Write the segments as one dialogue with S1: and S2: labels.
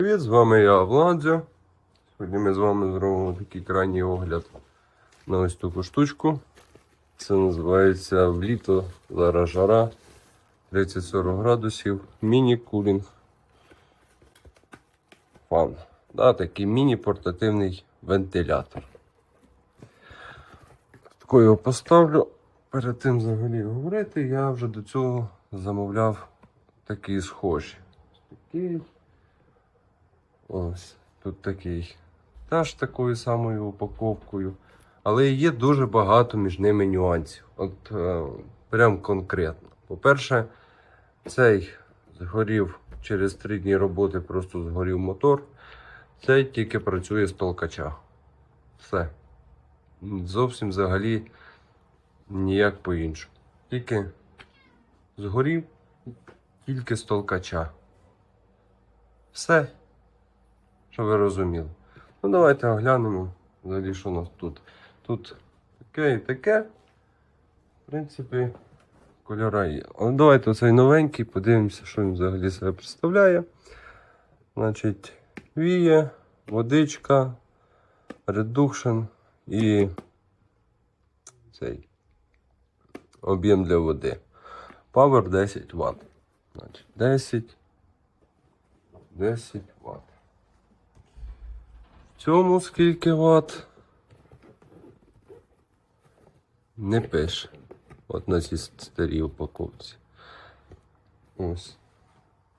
S1: Привіт, з вами я Владзя. Сьогодні ми з вами зробимо такий крайній огляд на ось таку штучку. Це називається в літо зараз жара 30-40 градусів. Міні-кулінг фан. Да, такий міні-портативний вентилятор. Тако його поставлю. Перед тим взагалі говорити, я вже до цього замовляв такі схожі. Такий. Ось тут такий. Теж такою самою упаковкою. Але є дуже багато між ними нюансів. От е, прям конкретно. По-перше, цей згорів через три дні роботи, просто згорів мотор. Цей тільки працює з толкача. Все. Зовсім взагалі ніяк по-іншому. Тільки згорів, тільки з толкача. Все. Щоб ви розуміли. Ну, давайте оглянемо взагалі, що у нас тут. Тут таке і таке. В принципі, кольора є. Але давайте оцей новенький, подивимося, що він взагалі себе представляє. Значить, віє, водичка, редукшн і цей об'єм для води. Power 10 Вт. Значить, 10. 10 Вт. В цьому скільки Вт? Не пише. От на цій старій упаковці. Ось.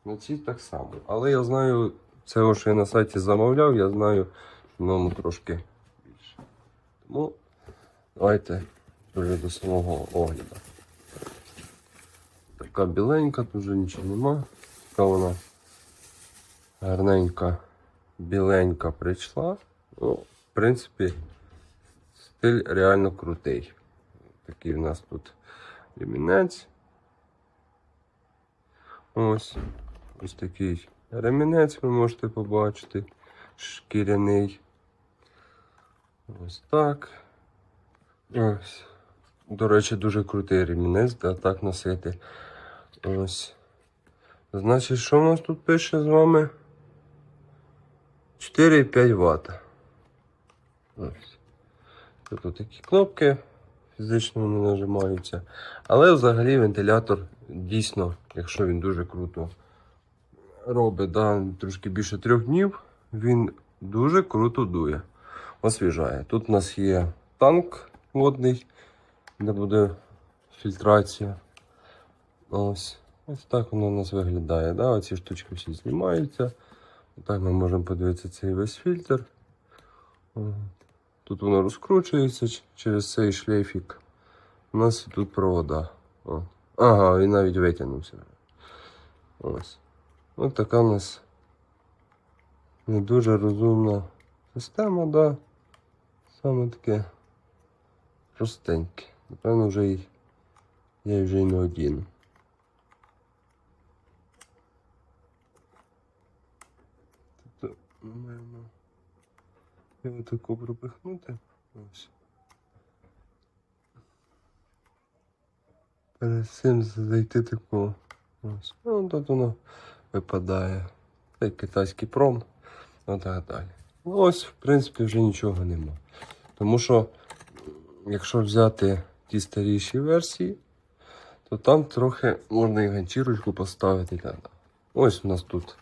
S1: На цій так само. Але я знаю, це що я на сайті замовляв, я знаю, ньому трошки більше. Тому давайте вже до самого огляду. Така біленька, тут вже нічого нема. Така вона гарненька, біленька прийшла. Ну, в принципі, стиль реально крутий. Такий в нас тут ремінець. Ось. Ось такий ремінець ви можете побачити. Шкіряний. Ось так. Ось. До речі, дуже крутий ремінець, да, так носити. Ось. Значить, що у нас тут пише з вами? 4,5 Вт. Ось. Тут такі кнопки, фізично вони нажимаються. Але взагалі вентилятор дійсно, якщо він дуже круто робить, да, трошки більше трьох днів, він дуже круто дує. Освіжає. Тут у нас є танк водний, де буде фільтрація. Ось. Ось так воно у нас виглядає. Да? Оці штучки всі знімаються. Так ми можемо подивитися цей весь фільтр. Тут воно розкручується через цей шлейфік. У нас тут провода. О. Ага, він навіть витягнувся. Ось. Ось така у нас не дуже розумна система, да. Саме таке простеньке. Напевно, вже й я вже й не одіну. Тобто, ми маємо його таку пропихнути. Ось. Перед цим зайти таку. Ось. Ну, тут воно випадає. Це китайський пром. Ну так далі. Ось, в принципі, вже нічого нема. Тому що, якщо взяти ті старіші версії, то там трохи можна і ганчірочку поставити. Ось у нас тут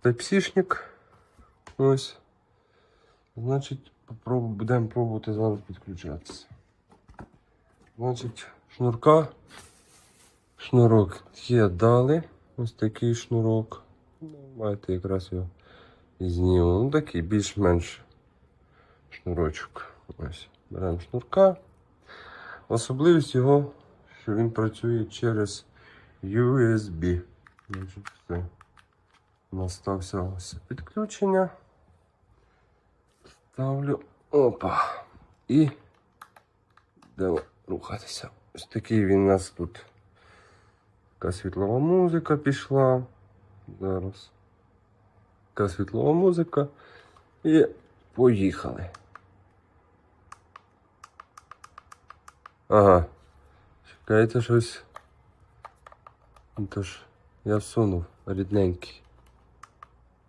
S1: Тайпсішник. Ось. Значить, будемо пробувати зараз підключатися. Значить, шнурка. Шнурок є дали. Ось такий шнурок. Ну, Маєте якраз його знімемо. Ну такий більш-менш шнурочок. Ось. Беремо шнурка. Особливість його, що він працює через USB. Значить, все. У нас стався ось підключення. Ставлю. Опа. І йдемо рухатися. Ось такий він у нас тут. Така світлова музика пішла. Зараз. Така світлова музика. І поїхали. Ага. Чекаєте щось. Тож, я всунув рідненький.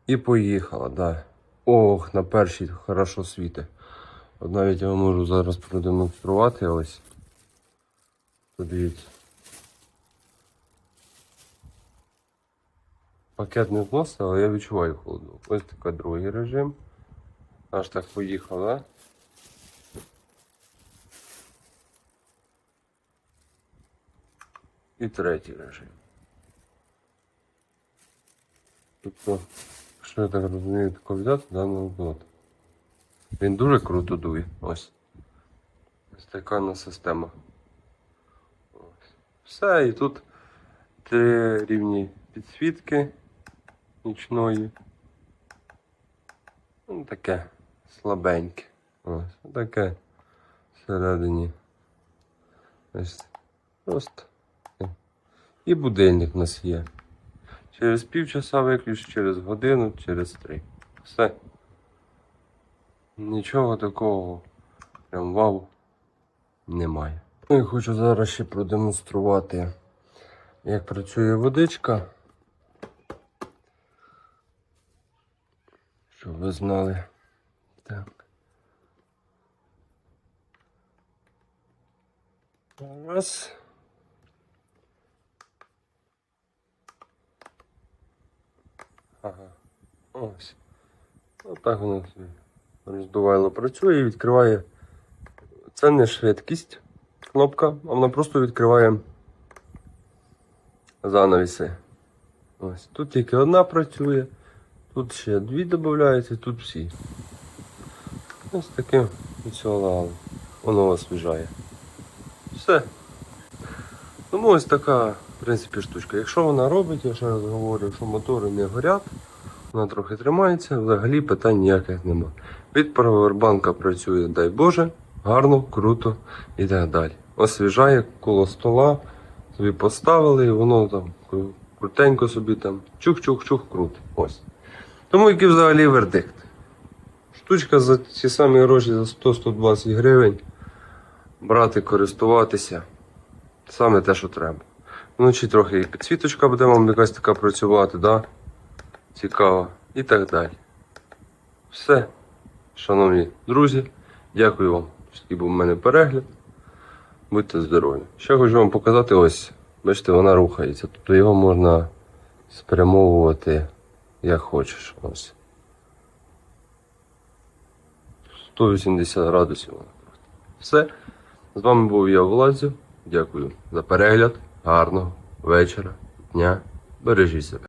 S1: І поїхала, да. Ох, на першій хорошо світить. От навіть я вам можу зараз продемонструвати ось. Подивіться. Пакет не зносить, але я відчуваю холоду. Ось такий другий режим. Аж так поїхав, да? І третій режим. Тобто, що я так розумію, взяти даний блот. Він дуже круто дує. Ось. Ось така на система. Ось. Все, і тут три рівні підсвітки нічної. Ну, таке слабеньке. Ось. Таке всередині. Ось. Просто. І будильник у нас є. Через півчаса виключ, через годину, через три. Все. Нічого такого прям вау немає. Ну і хочу зараз ще продемонструвати, як працює водичка. Щоб ви знали. Так. Раз. Ага. Ось. Отак воно роздувайло працює і відкриває. Це не швидкість кнопка, а вона просто відкриває занавіси. Ось. Тут тільки одна працює, тут ще дві додаються, тут всі. Ось таке відсилали. Воно освіжає. Все. Тому ось така, принципі, штучка. Якщо вона робить, я ще раз говорю, якщо мотори не горять, вона трохи тримається, взагалі питань ніяких нема. Від павербанка працює, дай Боже, гарно, круто і так далі. Освіжає коло стола, собі поставили, і воно там крутенько собі там чух-чух-чух крутить. Ось. Тому який взагалі вердикт. Штучка за ці самі гроші за 100-120 гривень. Брати, користуватися. Саме те, що треба. Вночі трохи підсвіточка буде вам якась така працювати, да? цікава і так далі. Все, шановні друзі, дякую вам, що був у мене перегляд. Будьте здорові. Ще хочу вам показати ось. Бачите, вона рухається. Тобто його можна спрямовувати як хочеш. Ось. 180 градусів. Все. З вами був я Влазів. Дякую за перегляд. Гарного вечора, дня. Бережіть себе.